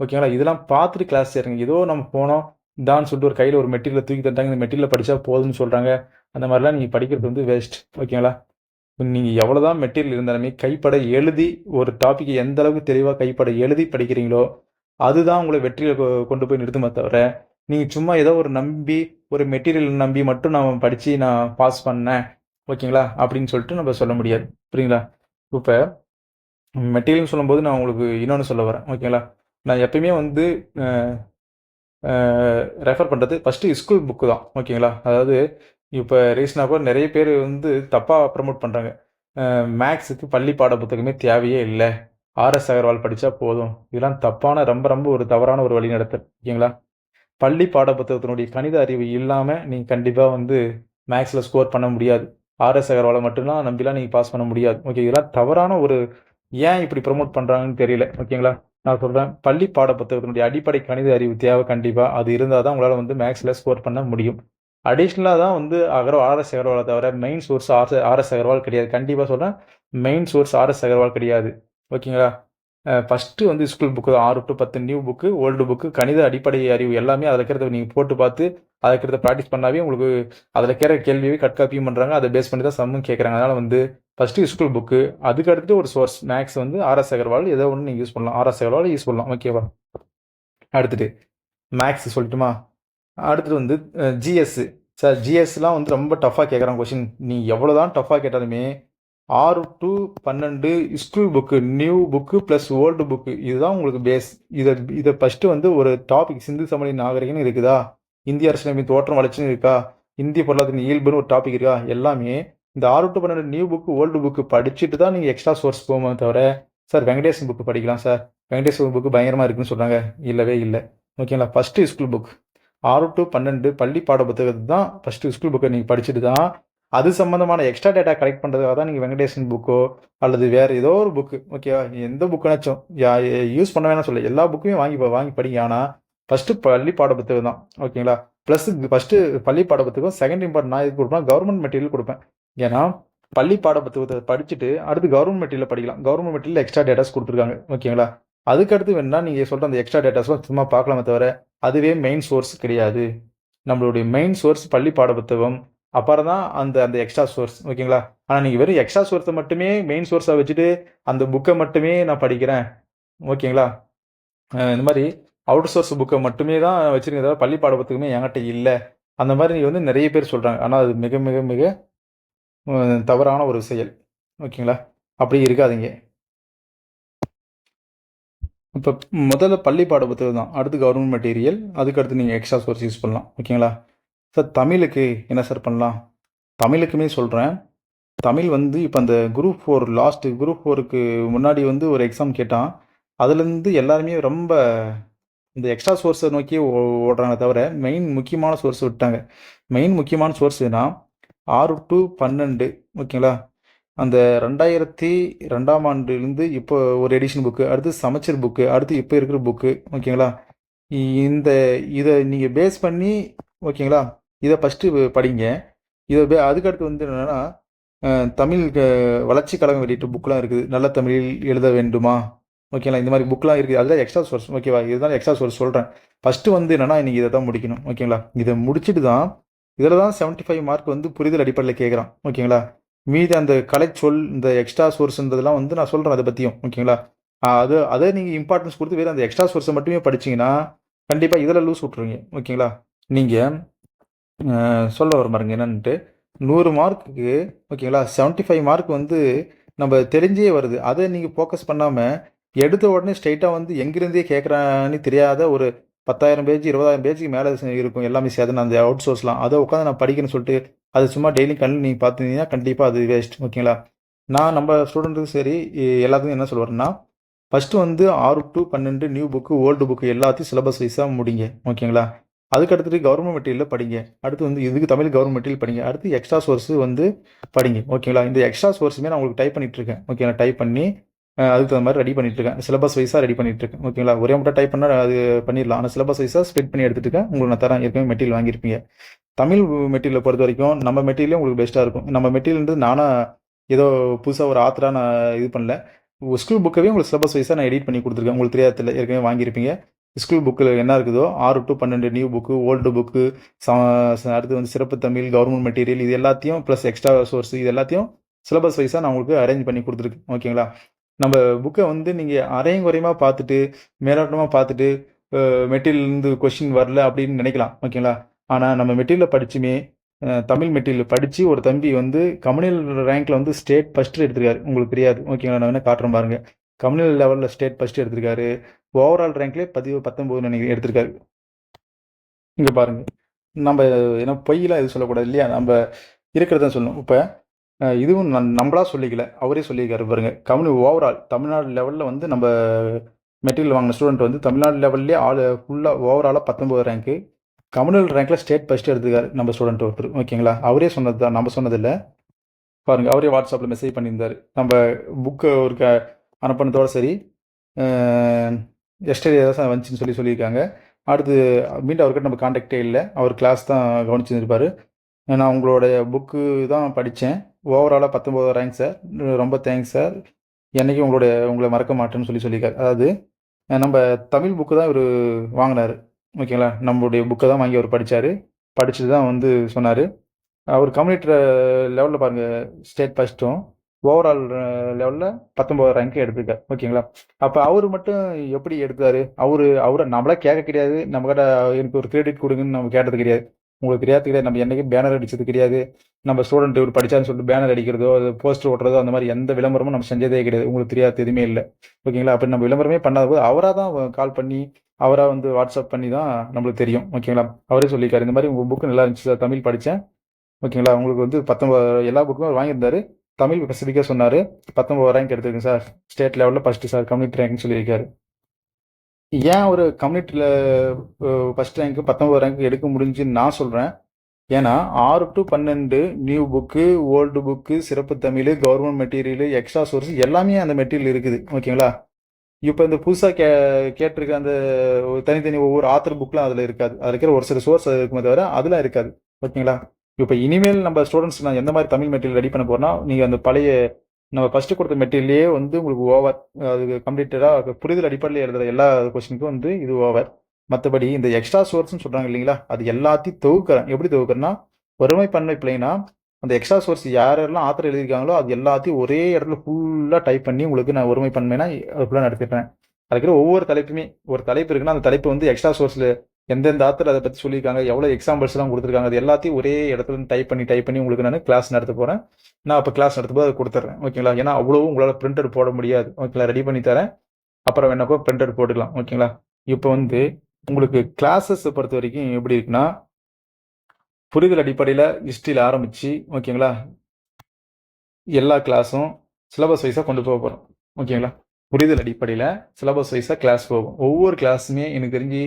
ஓகேங்களா? இதெல்லாம் பார்த்துட்டு கிளாஸ் சேருங்க. ஏதோ நம்ம போனோம். தான் சொல்லிட்டு ஒரு கையில் ஒரு மெட்டீரியல் தூக்கி தந்தாங்க இந்த மெட்டீரியல் படித்தா போதும்னு சொல்கிறாங்க அந்த மாதிரிலாம் நீங்கள் படிக்கிறது வந்து வேஸ்ட் ஓகேங்களா? நீங்கள் எவ்வளோ தான் மெட்டீரியல் இருந்தாலுமே கைப்பட எழுதி ஒரு டாப்பிக்கை எந்த அளவுக்கு தெளிவாக கைப்பட எழுதி படிக்கிறீங்களோ அதுதான் உங்களை வெற்றியில் கொ- கொண்டு போய் நிறுத்துமே தவிர நீங்கள் சும்மா ஏதோ ஒரு நம்பி ஒரு மெட்டீரியல் நம்பி மட்டும் நான் படித்து நான் பாஸ் பண்ணேன். ஓகேங்களா? அப்படின்னு சொல்லிட்டு நம்ம சொல்ல முடியாது. புரியுங்களா? இப்போ மெட்டீரியல்னு சொல்லும்போது நான் உங்களுக்கு இன்னொன்று சொல்ல வரேன். ஓகேங்களா நான் எப்பயுமே வந்து ரெஃபர் பண்ணுறது ஃபஸ்ட்டு ஸ்கூல் புக்கு தான். ஓகேங்களா அதாவது இப்போ ரீசனாக கூட நிறைய பேர் வந்து தப்பாக ப்ரமோட் பண்ணுறாங்க மேக்ஸுக்கு பள்ளி பாட புத்தகமே தேவையே இல்லை. ஆர்எஸ் அகர்வால் படித்தா போதும். இதெல்லாம் தப்பான ரொம்ப ரொம்ப ஒரு தவறான ஒரு வழிநடத்தல் ஓகேங்களா பள்ளி பாட புத்தகத்தினுடைய கணித அறிவு இல்லாமல் நீங்கள் கண்டிப்பாக வந்து மேக்ஸில் ஸ்கோர் பண்ண முடியாது. ஆர்எஸ் அகர்வாலை மட்டும்தான் நம்பிலாம் நீங்கள் பாஸ் பண்ண முடியாது. ஓகே இதெல்லாம் தவறான ஒரு ஏன் இப்படி ப்ரமோட் பண்ணுறாங்கன்னு தெரியல ஓகேங்களா நான் சொல்கிறேன் பள்ளி பாட புத்தகத்தினுடைய அடிப்படை கணித அறிவு தேவை கண்டிப்பாக அது இருந்தால் தான் உங்களால் வந்து மேக்ஸில் ஸ்கோர் பண்ண முடியும். அடிஷ்னலாக தான் வந்து அகர்வா ஆர்எஸ் அகர்வாலை தவிர main source RS RS Agarwal கிடையாது. கண்டிப்பாக சொல்கிறேன் மெயின் சோர்ஸ் ஆர்எஸ் அகர்வால் கிடையாது. ஓகேங்களா ஃபஸ்ட்டு வந்து ஸ்கூல் புக்கு தான் ஆறு டு பத்து நியூ புக்கு ஓல்டு புக்கு கணித அடிப்படை அறிவு எல்லாமே அதில் இருக்கிறத நீங்கள் போட்டு பார்த்து அதை இருக்கிறத ப்ராக்டிஸ் பண்ணாவே உங்களுக்கு அதில் இருக்கிற கேள்வியே கட் காப்பியும் பண்ணுறாங்க அதை பேஸ் பண்ணி தான் சம்மும் கேட்குறாங்க. அதனால் வந்து ஃபஸ்ட்டு ஸ்கூல் புக்கு அதுக்கு அடுத்து ஒரு சோர்ஸ் மேக்ஸ் வந்து ஆர்எஸ் அகர்வால் ஏதோ ஒன்று நீங்கள் யூஸ் பண்ணலாம். ஆர்எஸ் அகர்வால் யூஸ் பண்ணலாம். ஓகேவா அடுத்துட்டு மேக்ஸ் சொல்லட்டுமா? அடுத்தது வந்து ஜிஎஸ் சார் ஜிஎஸ்லாம் வந்து ரொம்ப டஃப்பாக கேட்குறாங்க கொஷின் நீ எவ்வளோ தான் டஃப்பாக கேட்டாலுமே ஆறு டு பன்னெண்டு school book new book plus old book இதுதான் உங்களுக்கு பேஸ் இதை இதை ஃபஸ்ட்டு வந்து ஒரு டாபிக் சிந்து சமணி நாகரிகம் இருக்குதா? இந்திய அரசியலமைப்பின் தோற்றம் வளர்ச்சின்னு இருக்கா? இந்திய பொருளாதாரத்தின் இயல்புன்னு ஒரு டாபிக் இருக்கா? எல்லாமே இந்த ஆறு டு பன்னெண்டு நியூ புக்கு ஓல்டு புக்கு படிச்சுட்டு தான் நீங்கள் எக்ஸ்ட்ரா சோர்ஸ் போகுமே தவிர சார் வெங்கடேசன் புக்கு படிக்கலாம் சார் வெங்கடேசன் புக்கு பயங்கரமாக இருக்குன்னு சொல்கிறாங்க இல்லவே இல்லை. ஓகேங்களா ஃபஸ்ட்டு ஸ்கூல் புக் ஆறு டு பன்னெண்டு பள்ளி பாட புத்தகத்தை தான் ஃபஸ்ட்டு ஸ்கூல் புக்கை நீங்கள் படிச்சுட்டு தான் அது சம்மந்தமான எக்ஸ்ட்ரா டேட்டா கலெக்ட் பண்ணுறதுக்காக தான் நீங்கள் வெங்கடேசன் புக்கோ அல்லது வேறு ஏதோ ஒரு புக்கு ஓகேவா எந்த புக்குனாச்சும் யூஸ் பண்ண வேணாம் சொல்ல எல்லா புக்குமே வாங்கி வாங்கி படிங்க. ஆனால் ஃபஸ்ட்டு பள்ளி பாடப்புத்தகம் தான். ஓகேங்களா ப்ளஸ் ஃபஸ்ட்டு பள்ளி பாடப்புத்தகம் செகண்ட் இம்பார்ட்டன் நான் இது கொடுப்பேன் கவர்மெண்ட் மெட்டீரியல் கொடுப்பேன். ஏன்னா பள்ளி பாட புத்தகத்தை படிச்சுட்டு அடுத்து கவர்மெண்ட் மெட்டீரியல் படிக்கலாம். கவர்மெண்ட் மெட்டீரியல் எக்ஸ்ட்ரா டேட்டாஸ் கொடுத்துருக்காங்க. ஓகேங்களா அதுக்கடுத்து வேணா நீங்கள் சொல்கிற அந்த எக்ஸ்ட்ரா டேட்டாஸ்லாம் சும்மா பார்க்கலாமே தவிர அதுவே மெயின் சோர்ஸ் கிடையாது. நம்மளுடைய மெயின் சோர்ஸ் பள்ளி பாட புத்தகம் அப்புறம் தான் அந்த அந்த எக்ஸ்ட்ரா சோர்ஸ் ஓகேங்களா? ஆனால் நீங்கள் வெறும் எக்ஸ்ட்ரா சோர்ஸை மட்டுமே மெயின் சோர்ஸாக வச்சுட்டு அந்த புக்கை மட்டுமே நான் படிக்கிறேன். ஓகேங்களா? இந்த மாதிரி அவுட் சோர்ஸ் புக்கை மட்டுமே தான் வச்சுருக்கேன் தவிர பள்ளி பாடப்பத்துக்குமே என்கிட்ட இல்லை. அந்த மாதிரி வந்து நிறைய பேர் சொல்கிறாங்க ஆனால் அது மிக மிக மிக தவறான ஒரு செயல். ஓகேங்களா? அப்படி இருக்காதீங்க. இப்போ முதல்ல பள்ளி பாட புத்தகம் தான். அடுத்து கவர்மெண்ட் மெட்டீரியல் அதுக்கு அடுத்து நீங்கள் எக்ஸ்ட்ரா சோர்ஸ் யூஸ் பண்ணலாம். ஓகேங்களா? சார் தமிழுக்கு என்ன சார் பண்ணலாம்? தமிழுக்குமே சொல்கிறேன் தமிழ் வந்து இப்போ அந்த குரூப் ஃபோர் லாஸ்ட்டு குரூப் ஃபோருக்கு முன்னாடி வந்து ஒரு எக்ஸாம் கேட்டான். அதுலேருந்து எல்லாருமே ரொம்ப இந்த எக்ஸ்ட்ரா சோர்ஸை நோக்கி ஓடுறாங்க தவிர மெயின் முக்கியமான சோர்ஸ் விட்டாங்க மெயின் முக்கியமான சோர்ஸ்னா ஆறு டு பன்னெண்டு ஓகேங்களா அந்த ரெண்டாயிரத்தி ரெண்டாம் ஆண்டுலேருந்து இப்போ ஒரு எடிஷன் புக்கு அடுத்து சமைச்சர் புக்கு அடுத்து இப்போ இருக்கிற புக்கு ஓகேங்களா இந்த இதை நீங்கள் பேஸ் பண்ணி ஓகேங்களா? இதை ஃபஸ்ட்டு படிங்க. இதை அதுக்கடுத்து வந்து என்னென்னா தமிழ் வளர்ச்சி கழகம் வெளியிட்ட புக்கெலாம் இருக்குது. நல்ல தமிழில் எழுத வேண்டுமா? ஓகேங்களா? இந்த மாதிரி புக்கெலாம் இருக்குது. அதுதான் எக்ஸ்ட்ரா சோர்ஸ் ஓகேவா? இதுதான் எக்ஸ்ட்ரா சோர்ஸ் சொல்கிறேன் ஃபஸ்ட்டு வந்து என்னென்னா நீங்கள் இதை தான் முடிக்கணும். ஓகேங்களா? இதை முடிச்சுட்டு தான் இதில் தான் செவன்ட்டி ஃபைவ் மார்க் வந்து புரிதல் அடிப்படையில் கேட்குறான். ஓகேங்களா? மீதி அந்த கலை சொல் இந்த எக்ஸ்ட்ரா சோர்ஸ்ன்றதெல்லாம் வந்து நான் சொல்கிறேன் அதை பற்றியும் ஓகேங்களா? அது அதை நீங்கள் இம்பார்ட்டன்ஸ் கொடுத்து வேறு அந்த எக்ஸ்ட்ரா சோர்ஸை மட்டுமே படிச்சீங்கன்னா கண்டிப்பாக இதில் லூஸ் விட்ருவீங்க ஓகேங்களா? நீங்கள் சொல்ல வர பாருங்க என்னன்ட்டு. நூறு மார்க்குக்கு ஓகேங்களா? செவன்ட்டி ஃபைவ் மார்க் வந்து நம்ம தெரிஞ்சே வருது. அதை நீங்கள் ஃபோக்கஸ் பண்ணாமல் எடுத்த உடனே ஸ்ட்ரைட்டாக வந்து எங்கேருந்தே கேட்குறான்னு தெரியாத ஒரு பத்தாயிரம் பேஜ் இருபதாயிரம் பேஜுக்கு மேலே இருக்கும். எல்லாமே சேர்த்து அந்த அவுட் சோர்ஸ்லாம் அதை உட்காந்து நான் படிக்கணும்னு சொல்லிட்டு அது சும்மா டெய்லி கண்ணு நீங்கள் பார்த்துருந்தீங்கன்னா கண்டிப்பாக அது வேஸ்ட் ஓகேங்களா? நான் நம்ம ஸ்டூடெண்ட்டுக்கும் சரி எல்லாத்துக்கும் என்ன சொல்லுவேன்னா ஃபஸ்ட்டு வந்து ஆறு டு பன்னெண்டு நியூ புக்கு ஓல்டு புக்கு எல்லாத்தையும் சிலபஸ் வைஸாக முடிங்க ஓகேங்களா? அதுக்கு அடுத்துட்டு கவர்மெண்ட் மெட்டீரியலில் படிங்க. அடுத்து வந்து இதுக்கு தமிழ் கவர்மெண்ட் மெட்டீரியல் படிங்க. அடுத்து எக்ஸ்ட்ரா சோர்ஸ் வந்து படிங்க. ஓகேங்களா இந்த எக்ஸ்ட்ரா சோர்ஸுமே நான் உங்களுக்கு டைப் பண்ணிட்டு இருக்கேன் ஓகேங்களா டைப் பண்ணி அதுக்கு தகுந்த மாதிரி ரெடி பண்ணிட்டு இருக்கேன் சிலபஸ் வைஸாக ரெடி பண்ணிட்டு இருக்கேன் ஓகேங்களா ஒரே மட்டும் டைப் பண்ணால் அது பண்ணிடலாம். ஆனால் சிலபஸ் வைஸாக ஸ்ப்ளிட் பண்ணி எடுத்துட்டுருக்கேன். உங்களுக்கு நான் தரேன். ஏற்கனவே மெட்டீரியல் வாங்கியிருப்பீங்க. தமிழ் மெட்டீரியலை பொறுத்த வரைக்கும் நம்ம மெட்டீரியலே உங்களுக்கு பெஸ்ட்டாக இருக்கும். நம்ம மெட்டீரியல்ன்றது நானாக ஏதோ புதுசாக ஒரு ஆத்தராக நான் இது பண்ணல. ஸ்கூல் புக்கவே உங்களுக்கு சிலபஸ் வைஸாக நான் எடிட் பண்ணி கொடுத்துருக்கேன். உங்களுக்கு தெரியாதுல ஏற்கனவே வாங்கியிருப்பீங்க. ஸ்கூல் புக்கில் என்ன இருக்குதோ ஆறு டு பன்னெண்டு நியூ புக்கு ஓல்டு புக்கு அடுத்து வந்து சிறப்பு தமிழ் கவர்மெண்ட் மெட்டீரியல் இது எல்லாத்தையும் ப்ளஸ் எக்ஸ்ட்ரா சோர்ஸ் இது எல்லாத்தையும் சிலபஸ் வைஸாக நான் உங்களுக்கு அரேஞ்ச் பண்ணி கொடுத்துருக்கேன். ஓகேங்களா நம்ம புக்கை வந்து நீங்கள் அரையும் குறையமாக பார்த்துட்டு மேலோட்டமாக பார்த்துட்டு மெட்டீரியல்லேருந்து கொஷின் வரல அப்படின்னு நினைக்கலாம். ஓகேங்களா ஆனால் நம்ம மெட்டீரியலை படிச்சுமே தமிழ் மெட்டீரியல் படித்து ஒரு தம்பி வந்து கம்யூனல் ரேங்க்கில் வந்து ஸ்டேட் ஃபஸ்ட்டு எடுத்திருக்காரு. உங்களுக்கு தெரியாது. ஓகேங்களா நான் வேணால் காட்டுறேன் பாருங்க. கம்யூனல் லெவலில் ஸ்டேட் ஃபஸ்ட்டு எடுத்திருக்காரு. ஓவரால் ரேங்க்லேயே பதிவு பத்தொம்போது நினைக்கிறேன் எடுத்திருக்காரு. இங்கே பாருங்க. நம்ம ஏன்னா பொய்யெலாம் எதுவும் சொல்லக்கூடாது இல்லையா? நம்ம இருக்கிறத சொல்லணும். இப்போ இதுவும் நம் நம்மளா சொல்லிக்கல. அவரே சொல்லியிருக்காரு பாருங்க. கம்யூனி ஓவரால் தமிழ்நாடு லெவலில் வந்து நம்ம மெட்டீரியல் வாங்கின ஸ்டூடெண்ட் வந்து தமிழ்நாடு லெவல்லே ஆள் ஃபுல்லாக ஓவராலாக பத்தொம்போது ரேங்க்கு கம்யூனல் ரேங்க்கில் ஸ்டேட் ஃபஸ்ட்டு எடுத்துக்காரு நம்ம ஸ்டூடெண்ட் ஒருத்தர். ஓகேங்களா? அவரே சொன்னது தான். நம்ம சொன்னதில்லை. பாருங்கள் அவரே வாட்ஸ்அப்பில் மெசேஜ் பண்ணியிருந்தாரு. நம்ம புக்கு ஒரு க அனுப்பினதோட சரி. எஸ்டே தான் வந்துச்சுன்னு சொல்லி சொல்லியிருக்காங்க. அடுத்து மீண்டும் அவர்கிட்ட நம்ம காண்டாக்டே இல்லை. அவர் கிளாஸ் தான் கவனிச்சுருப்பார் நான் உங்களோட புக்கு தான் படித்தேன். ஓவராலாக பத்தொம்போது ரேங்க் சார் ரொம்ப தேங்க்ஸ் சார் என்றைக்கும் உங்களுடைய உங்களை மறக்க மாட்டேன்னு சொல்லி சொல்லியிருக்காரு. அதாவது நம்ம தமிழ் புக்கு தான் இவர் வாங்கினார். ஓகேங்களா? நம்மளுடைய புக்கை தான் வாங்கி அவர் படித்தார் படிச்சுட்டு தான் வந்து சொன்னார். அவர் கம்யூனிட்டர் லெவலில் பாருங்கள் ஸ்டேட் ஃபஸ்ட்டும் ஓவரால் லெவலில் பத்தொம்போது ரேங்க் எடுத்திருக்காரு. ஓகேங்களா அப்போ அவர் மட்டும் எப்படி எடுத்தாரு? அவர் அவரை நம்மளே கேட்க கிடையாது. நம்மகிட்ட எனக்கு ஒரு கிரெடிட் கொடுங்கன்னு நம்ம கேட்டது கிடையாது. உங்களுக்கு தெரியாது கிடையாது. நம்ம என்றைக்கும் பேனர் அடிச்சது கிடையாது. நம்ம ஸ்டூடெண்ட் இவர் படிச்சான்னு சொல்லிட்டு பேனர் அடிக்கிறதோ அது போஸ்டர் ஓட்டுறதோ அந்த மாதிரி எந்த விளம்பரமும் நம்ம செஞ்சதே கிடையாது. உங்களுக்கு தெரியாது எதுவுமே இல்லை. ஓகேங்களா அப்படி நம்ம விளம்பரமே பண்ணாத போது அவராக தான் கால் பண்ணி அவராக வந்து வாட்ஸ்அப் பண்ணி தான் நம்மளுக்கு தெரியும். ஓகேங்களா அவரே சொல்லியிருக்காரு. இந்த மாதிரி உங்கள் புக்கு நல்லா இருந்துச்சு சார் தமிழ் படித்தேன் ஓகேங்களா உங்களுக்கு வந்து பத்தொம்பது எல்லா புக்குமே அவர் வாங்கியிருந்தாரு. தமிழ் ஸ்பெசிஃபிக்காக சொன்னார். பத்தொம்பது ரேங்க் எடுத்திருக்கேன் சார் ஸ்டேட் லெவலில் ஃபஸ்ட்டு சார் கம்யூனிட்டி ரேங்க்னு சொல்லியிருக்காரு. ஏன் ஒரு கம்யூனிட்டியில் ஃபஸ்ட் ரேங்க் பத்தொம்பது ரேங்க் எடுக்க முடிஞ்சுன்னு நான் சொல்கிறேன் ஏன்னா ஆறு டு பன்னெண்டு நியூ புக்கு ஓல்டு புக்கு சிறப்பு Tamil government material extra source எல்லாமே அந்த மெட்டீரியல் இருக்குது. ஓகேங்களா இப்போ இந்த புதுசாக கே கேட்டிருக்க அந்த தனித்தனி ஒவ்வொரு ஆத்தர் புக்லாம் அதில் இருக்காது. அதில் இருக்கிற ஒரு சில சோர்ஸ் அது இருக்குமே தவிர அதெல்லாம் இருக்காது. ஓகேங்களா இப்போ இனிமேல் நம்ம ஸ்டூடெண்ட்ஸ் நான் எந்த மாதிரி தமிழ் மெட்டீரியல் ரெடி பண்ண போறோம்னா நீங்கள் அந்த பழைய நம்ம ஃபர்ஸ்ட் கொடுத்த மெட்டீரியலே வந்து உங்களுக்கு ஓவர் அது கம்ப்ளீட்டடாக புரிதல் அடிப்படையில் எழுதுற எல்லா கொஸ்டினுக்கும் வந்து இது ஓவர் மற்றபடி இந்த எக்ஸ்ட்ரா சோர்ஸ்னு சொல்கிறாங்க இல்லைங்களா அது எல்லாத்தையும் தொகுக்கிறேன். எப்படி தொகுக்கிறேன்னா ஒருமை பன்மை பிள்ளைனா அந்த எக்ஸ்ட்ரா சோர்ஸ் யாரெல்லாம் ஆத்திர எழுதியிருக்காங்களோ அது எல்லாத்தையும் ஒரே இடத்துல ஃபுல்லாக டைப் பண்ணி உங்களுக்கு நான் ஒருமை பன்மைனா அது ஃபுல்லாக நடத்திடுறேன் அதுக்கு ஒவ்வொரு தலைப்புமே ஒரு தலைப்பு இருக்குன்னா அந்த தலைப்பு வந்து எக்ஸ்ட்ரா சோர்ஸில் எந்தெந்த ஆத்தர் அதை பற்றி சொல்லியிருக்காங்க எவ்வளோ எக்ஸாம்பிள்ஸ்லாம் கொடுத்துருக்காங்க அது எல்லாத்தையும் ஒரே இடத்துல டைப் பண்ணி டைப் பண்ணி உங்களுக்கு நான் கிளாஸ் நடத்த போகிறேன் நான் அப்போ கிளாஸ் நடத்தும்போது அதை கொடுத்துட்றேன் ஓகேங்களா ஏன்னா அவ்வளோவும் உங்களால் பிரிண்டர் போட முடியாது. ஓகேங்களா ரெடி பண்ணி தரேன். அப்புறம் வேணாக்கோ பிரிண்டர் போட்டுக்கலாம். ஓகேங்களா இப்போ வந்து உங்களுக்கு கிளாஸஸை பொறுத்த வரைக்கும் எப்படி இருக்குன்னா புரிதல் அடிப்படையில் ஹிஸ்ட்ரியில் ஆரம்பித்து ஓகேங்களா எல்லா கிளாஸும் சிலபஸ் வைஸாக கொண்டு போக போகிறோம் ஓகேங்களா புரிதல் அடிப்படையில் சிலபஸ் வைஸாக கிளாஸ் போகும். ஒவ்வொரு கிளாஸுமே எனக்கு தெரிஞ்சு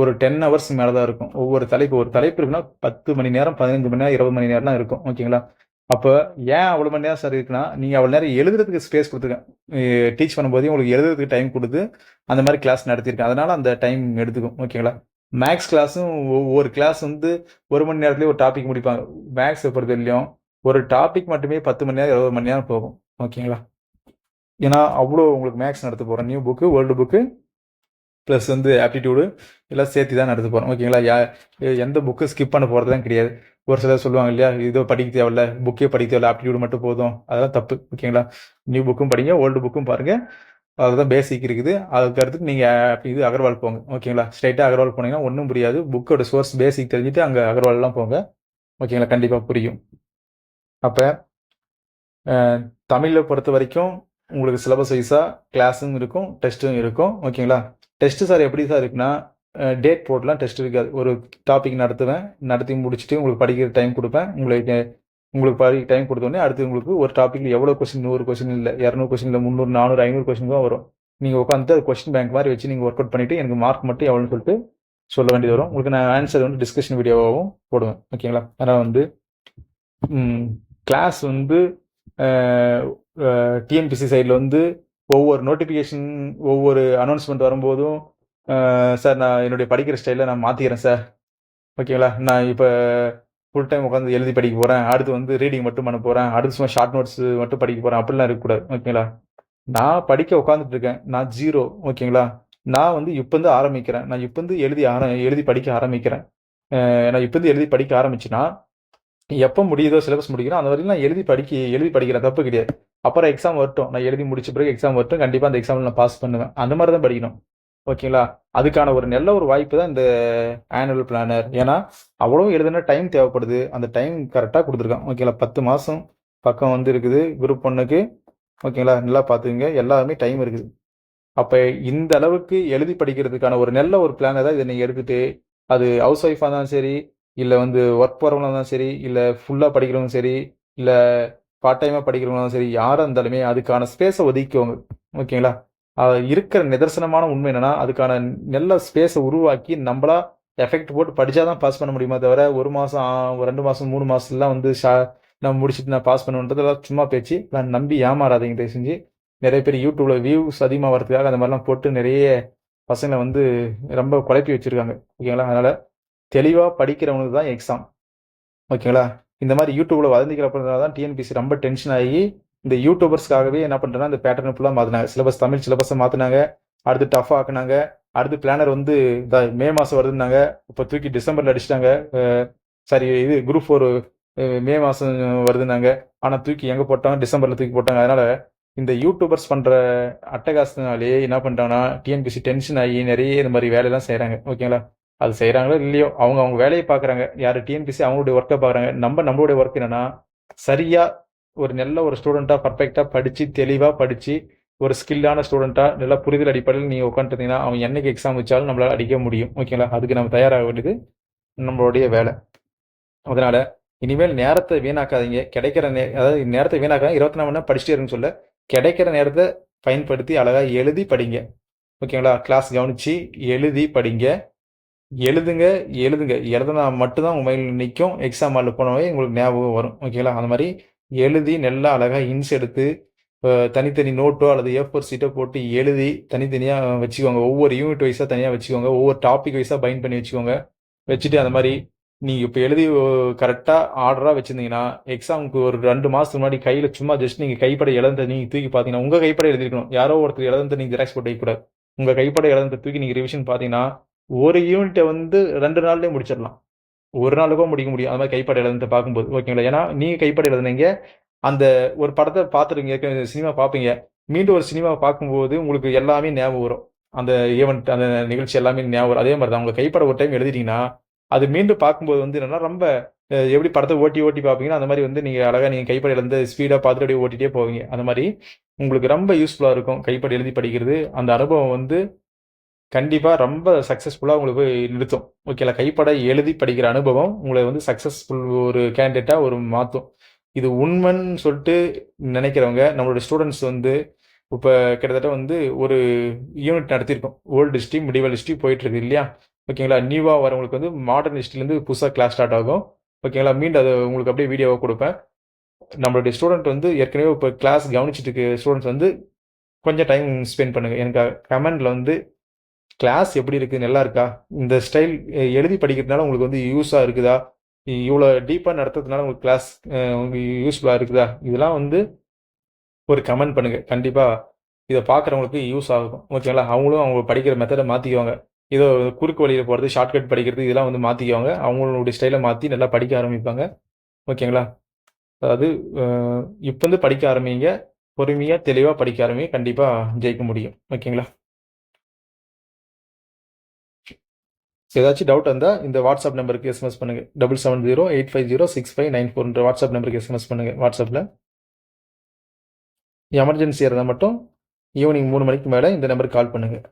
ஒரு டென் ஹவர்ஸ் மேலே தான் இருக்கும். ஒவ்வொரு தலைப்பு ஒரு தலைப்பு இருக்குன்னா பத்து மணி நேரம் பதினஞ்சு மணி நேரம் இருபது மணி நேரம்லாம் இருக்கும். ஓகேங்களா அப்போ ஏன் அவ்வளோ மணி நேரம் சார் இருக்குன்னா நீங்கள் அவ்வளோ நேரம் எழுதுறதுக்கு ஸ்பேஸ் கொடுத்துருக்கேன் டீச் பண்ணும்போதே உங்களுக்கு எழுதுறதுக்கு டைம் கொடுத்து அந்த மாதிரி கிளாஸ் நடத்தியிருக்கேன் அதனால அந்த டைம் எடுத்துக்கும். ஓகேங்களா மேக்ஸ் கிளாஸும் ஒவ்வொரு கிளாஸ் வந்து ஒரு மணி நேரத்துலேயே ஒரு டாபிக் முடிப்பாங்க. மேக்ஸ் பொறுத்தவரையிலையும் ஒரு டாபிக் மட்டுமே பத்து மணி நேரம் இருபது மணி நேரம் போகும். ஓகேங்களா ஏன்னா அவ்வளோ உங்களுக்கு மேக்ஸ் நடத்த போகிறேன் new book world book plus வந்து ஆப்டிடியூடு எல்லாம் சேர்த்து தான் நடத்த போகிறோம் ஓகேங்களா யா எந்த புக்கு ஸ்கிப் பண்ண போகிறதுலாம் கிடையாது. ஒரு சிலர் சொல்லுவாங்க இல்லையா? இதோ படிக்க தேவையில்ல புக்கே படிக்க தேவையில்ல ஆப்டிடியூடு மட்டும் போதும். அதெல்லாம் தப்பு. ஓகேங்களா நியூ புக்கும் படிங்க ஓல்டு புக்கும் பாருங்கள் அதுதான் பேசிக் இருக்குது. அதுக்கு அடுத்து நீங்கள் இது அகர்வால் போங்க. ஓகேங்களா ஸ்ட்ரைட்டாக அகர்வால் போனீங்கன்னா ஒன்றும் புரியாது. புக்கோட சோர்ஸ் பேசிக் தெரிஞ்சுட்டு அங்கே அகர்வால்லாம் போங்க. ஓகேங்களா கண்டிப்பாக புரியும். அப்போ தமிழை பொறுத்த வரைக்கும் உங்களுக்கு சிலபஸ் வைஸாக கிளாஸும் இருக்கும் டெஸ்ட்டும் இருக்கும். ஓகேங்களா டெஸ்ட்டு சார் எப்படி சார் இருக்குன்னா டேட் போடலாம் டெஸ்ட் இருக்காது. ஒரு டாபிக் நடத்துவேன் நடத்தி முடிச்சுட்டு உங்களுக்கு படிக்கிற டைம் கொடுப்பேன். உங்களுக்கு உங்களுக்கு படி டைம் கொடுத்தோடனே அடுத்து உங்களுக்கு ஒரு டாப்பிக்கில் எவ்வளோ கொஸ்டின் நூறு கொஸ்டின் இல்லை இரநூறு கொஸ்டின் இல்லை முந்நூறு நானூறு ஐநூறு கொஸ்டின் தான் வரும். நீங்கள் உட்காந்து அது கொஸ்டின் பேங்க் மாதிரி வச்சு நீங்கள் ஒர்க் அவுட் பண்ணிவிட்டு எனக்கு மார்க் மட்டும் எவ்வளோன்னு சொல்லிட்டு சொல்ல வேண்டியது வரும். உங்களுக்கு நான் ஆன்சர் வந்து டிஸ்கஷன் வீடியோவாகவும் போடுவேன். ஓகேங்களா அதனால் வந்து கிளாஸ் வந்து டிஎன்பிசி சைடில் வந்து ஒவ்வொரு நோட்டிஃபிகேஷன் ஒவ்வொரு அனௌன்ஸ்மெண்ட் வரும்போதும் சார் நான் என்னுடைய படிக்கிற ஸ்டைலில் நான் மாற்றிக்கிறேன் சார் ஓகேங்களா நான் இப்போ ஃபுல் டைம் உட்காந்து எழுதி படிக்க போகிறேன் அடுத்து வந்து ரீடிங் மட்டும் பண்ண போகிறேன் அடுத்து சும்மா ஷார்ட் நோட்ஸ் மட்டும் படிக்க போகிறேன் அப்படிலாம் இருக்கக்கூடாது ஓகேங்களா நான் படிக்க உட்காந்துட்டு இருக்கேன். நான் ஜீரோ ஓகேங்களா நான் வந்து இப்போந்து ஆரம்பிக்கிறேன். நான் இப்போந்து எழுதி ஆர எழுதி படிக்க ஆரம்பிக்கிறேன். நான் இப்போ எழுதி படிக்க ஆரம்பிச்சுன்னா எப்போ முடியுதோ சிலபஸ் முடிக்கிறோம் அந்த வரைக்கும் நான் எழுதி படிக்க எழுதி படிக்கிறேன் தப்பு கிடையாது. அப்புறம் எக்ஸாம் வரட்டும். நான் எழுதி முடிச்ச பிறகு எக்ஸாம் வரட்டும். கண்டிப்பாக அந்த எக்ஸாமில் நான் பாஸ் பண்ணுவேன். அந்த மாதிரி தான் படிக்கணும். ஓகேங்களா அதுக்கான ஒரு நல்ல ஒரு வாய்ப்பு தான் இந்த ஆனுவல் பிளானர் ஏன்னா அவ்வளோ எழுதுனா டைம் தேவைப்படுது. அந்த டைம் கரெக்டாக கொடுத்துருக்கான். ஓகேங்களா பத்து மாதம் பக்கம் வந்து இருக்குது. குரூப் ஒன்றுக்கு ஓகேங்களா நல்லா பார்த்துக்குங்க. எல்லாருமே டைம் இருக்குது. அப்போ இந்த அளவுக்கு எழுதி படிக்கிறதுக்கான ஒரு நல்ல ஒரு பிளானை தான் இதை நீங்கள் எடுத்துகிட்டு அது ஹவுஸ் ஒய்ஃபாக இருந்தாலும் சரி இல்லை வந்து ஒர்க் போகிறவங்களா இருந்தாலும் சரி இல்லை ஃபுல்லாக படிக்கிறவங்க சரி இல்லை பார்ட் டைமாக படிக்கிறவங்களும் சரி யாராக இருந்தாலுமே அதுக்கான ஸ்பேஸை ஒதுக்கிக்கோங்க. ஓகேங்களா? இருக்கிற நிதர்சனமான உண்மை என்னென்னா அதுக்கான நல்ல ஸ்பேஸை உருவாக்கி நம்மளா எஃபெக்ட் போட்டு படித்தா தான் பாஸ் பண்ண முடியுமா தவிர ஒரு மாதம் ரெண்டு மாதம் மூணு மாதத்துலாம் வந்து ஷா நான் முடிச்சுட்டு நான் பாஸ் பண்ணுன்றதெல்லாம் சும்மா பேச்சு. நான் நம்பி ஏமாறாதீங்க தயவு செஞ்சு நிறைய பேர் யூடியூப்ல வியூஸ் அதிகமாக வரதுக்காக அந்த மாதிரிலாம் போட்டு நிறைய பசங்களை வந்து ரொம்ப குழப்பி வச்சிருக்காங்க. ஓகேங்களா? அதனால் தெளிவாக படிக்கிறவங்களுக்கு தான் எக்ஸாம் ஓகேங்களா இந்த மாதிரி யூடியூப்பில் வதந்திக்கிறப்ப தான் டிஎன்பிசி ரொம்ப டென்ஷன் ஆகி இந்த யூடியூபர்ஸ்க்காகவே என்ன பண்ணுறேன்னா இந்த பேட்டர்ன் ஃபுல்லாக மாற்றினாங்க சிலபஸ் தமிழ் சிலபஸை மாற்றினாங்க அடுத்து டஃப் ஆக்குனாங்க. அடுத்து பிளானர் வந்து இந்த மே மாதம் வருதுன்னாங்க. இப்போ தூக்கி டிசம்பரில் அடிச்சிட்டாங்க. சாரி இது குரூப் ஃபோர் மே மாதம் வருதுன்னாங்க. ஆனால் தூக்கி எங்கே போட்டாங்க? டிசம்பரில் தூக்கி போட்டாங்க. அதனால் இந்த யூடியூபர்ஸ் பண்ணுற அட்டகாசத்தினாலே என்ன பண்ணுறாங்கன்னா டிஎன்பிசி டென்ஷன் ஆகி நிறைய இந்த மாதிரி வேலையெல்லாம் செய்கிறாங்க ஓகேங்களா அது செய்கிறாங்களோ இல்லையோ அவங்க அவங்க வேலையை பார்க்குறாங்க. யார் டிஎன்பிசி அவங்களுடைய ஒர்க்கை பார்க்குறாங்க. நம்ம நம்மளுடைய ஒர்க் என்னன்னா சரியாக ஒரு நல்ல ஒரு ஸ்டூடெண்ட்டாக பர்ஃபெக்டாக படித்து தெளிவாக படித்து ஒரு ஸ்கில்லான ஸ்டூடெண்ட்டாக நல்லா புரிதல் அடிப்படையில் நீங்கள் உட்காந்துருந்தீங்கன்னா அவன் என்னைக்கு எக்ஸாம் வச்சாலும் நம்மளால் அடிக்க முடியும். ஓகேங்களா அதுக்கு நம்ம தயாராக வேண்டியது நம்மளுடைய வேலை. அதனால் இனிமேல் நேரத்தை வீணாக்காதீங்க. கிடைக்கிற நே அதாவது நேரத்தை வீணாக்காத இருபத்தி நாலு மணி நேரம் படிச்சுட்டே இருக்குன்னு சொல்ல கிடைக்கிற நேரத்தை பயன்படுத்தி அழகாக எழுதி படிங்க. ஓகேங்களா கிளாஸ் கவனித்து எழுதி படிங்க. எழுதுங்க எழுதுங்க. எழுதுனா மட்டும்தான் உங்கள் மைண்டில் நிற்கும் எக்ஸாம் ஹாலில் போனவே உங்களுக்கு ஞாபகம் வரும். ஓகேங்களா அந்த மாதிரி எழுதி நல்லா அழகாக இன்ஸ் எடுத்து தனித்தனி நோட்டோ அல்லது ஏ ஃபோர் சீட்டோ போட்டு எழுதி தனித்தனியாக வச்சுக்கோங்க. ஒவ்வொரு யூனிட் வைஸாக தனியாக வச்சுக்கோங்க. ஒவ்வொரு டாபிக் வைஸாக பைண்ட் பண்ணி வச்சுக்கோங்க. வச்சுட்டு அந்த மாதிரி நீங்கள் இப்போ எழுதி கரெக்டாக ஆர்டராக வச்சுருந்தீங்கன்னா எக்ஸாமுக்கு ஒரு ரெண்டு மாதத்துக்கு முன்னாடி கையில் சும்மா ஜஸ்ட் நீங்கள் கைப்பட இழந்த நீங்கள் தூக்கி பார்த்தீங்கன்னா உங்கள் கைப்பட எழுதிருக்கணும் யாரோ ஒருத்தர் இழந்த நீங்கள் ஜெராக்ஸ் போட்டு வைக்கக்கூடாது. உங்கள் கைப்பட இழந்த தூக்கி நீங்கள் ரிவிஷன் பார்த்தீங்கன்னா ஒரு யூனிட்டை வந்து ரெண்டு நாள்லேயே முடிச்சிடலாம். ஒரு நாளுக்கும் முடிக்க முடியும். அந்த மாதிரி கைப்படை எழுதுனதை பார்க்கும்போது ஓகேங்களா ஏன்னா நீங்கள் கைப்பட எழுதுனீங்க. அந்த ஒரு படத்தை பார்த்துருங்க சினிமா பார்ப்பீங்க. மீண்டும் ஒரு சினிமா பார்க்கும்போது உங்களுக்கு எல்லாமே ஞாபகம் வரும். அந்த ஈவெண்ட் அந்த நிகழ்ச்சி எல்லாமே ஞாபகம் வரும். அதே மாதிரி தான் உங்கள் கைப்பட ஒரு டைம் எழுதிட்டீங்கன்னா அது மீண்டும் பார்க்கும்போது வந்து என்னன்னா ரொம்ப எப்படி படத்தை ஓட்டி ஓட்டி பார்ப்பீங்கன்னா அந்த மாதிரி வந்து நீங்கள் அழகாக நீங்கள் கைப்பட எழுந்து ஸ்பீடாக பார்த்துட்டு அப்படியே ஓட்டிகிட்டே போவீங்க. அந்த மாதிரி உங்களுக்கு ரொம்ப யூஸ்ஃபுல்லாக இருக்கும். கைப்பட எழுதி படிக்கிறது. அந்த அனுபவம் வந்து கண்டிப்பாக ரொம்ப சக்ஸஸ்ஃபுல்லாக உங்களுக்கு நிறுத்தும். ஓகேல கைப்பட எழுதி படிக்கிற அனுபவம் உங்களை வந்து சக்ஸஸ்ஃபுல் ஒரு கேண்டிடேட்டாக ஒரு மாற்றும் இது உண்மைன்னு சொல்லிட்டு நினைக்கிறவங்க நம்மளோட ஸ்டூடெண்ட்ஸ் வந்து இப்போ கிட்டத்தட்ட வந்து ஒரு யூனிட் நடத்தியிருக்கோம். ஓல்டு ஹிஸ்ட்ரி மிடிவல் ஹிஸ்ட்ரி போயிட்டுருக்கு இல்லையா? ஓகேங்களா நியூவாக வரவங்களுக்கு வந்து மாடர்ன் ஹிஸ்ட்ரிலேருந்து புதுசாக கிளாஸ் ஸ்டார்ட் ஆகும். ஓகேங்களா மீண்டும் அது உங்களுக்கு அப்படியே வீடியோவாக கொடுப்பேன். நம்மளுடைய ஸ்டூடெண்ட் வந்து ஏற்கனவே இப்போ கிளாஸ் கவனிச்சிட்டு இருக்க ஸ்டூடெண்ட்ஸ் வந்து கொஞ்சம் டைம் ஸ்பெண்ட் பண்ணுங்கள் எனக்கு கமெண்டில் வந்து கிளாஸ் எப்படி இருக்குது நல்லா இருக்கா? இந்த ஸ்டைல் எழுதி படிக்கிறதுனால உங்களுக்கு வந்து யூஸாக இருக்குதா? இவ்வளோ டீப்பாக நடத்துறதுனால உங்களுக்கு கிளாஸ் உங்களுக்கு யூஸ்ஃபுல்லாக இருக்குதா? இதெல்லாம் வந்து ஒரு கமெண்ட் பண்ணுங்கள் கண்டிப்பாக இதை பார்க்குறவங்களுக்கு யூஸ் ஆகும். ஓகேங்களா அவங்களும் அவங்க படிக்கிற மெத்தடை மாற்றிக்குவாங்க ஏதோ குறுக்கு வழியில் போகிறது ஷார்ட்கட் படிக்கிறது இதெல்லாம் வந்து மாற்றிக்குவாங்க அவங்களுடைய ஸ்டைலை மாற்றி நல்லா படிக்க ஆரம்பிப்பாங்க. ஓகேங்களா அதாவது இப்போ வந்து படிக்க ஆரம்பிங்க. பொறுமையாக தெளிவாக படிக்க ஆரம்பிங்க. கண்டிப்பாக ஜெயிக்க முடியும். ஓகேங்களா ஏதாச்சும் டவுட் இருந்தால் இந்த வாட்ஸ்அப் நம்பருக்கு எஸ்எம்எஸ் பண்ணுங்கள் double seven zero eight five zero six five nine ஃபோர்ன்ற WhatsApp நம்பருக்கு எஸ்எம்எஸ் பண்ணுங்கள் வாட்ஸ்அப்பில் எமர்ஜென்சி இருந்தால் மட்டும் ஈவினிங் மூணு மணிக்கு மேலே இந்த நம்பருக்கு கால் பண்ணுங்கள்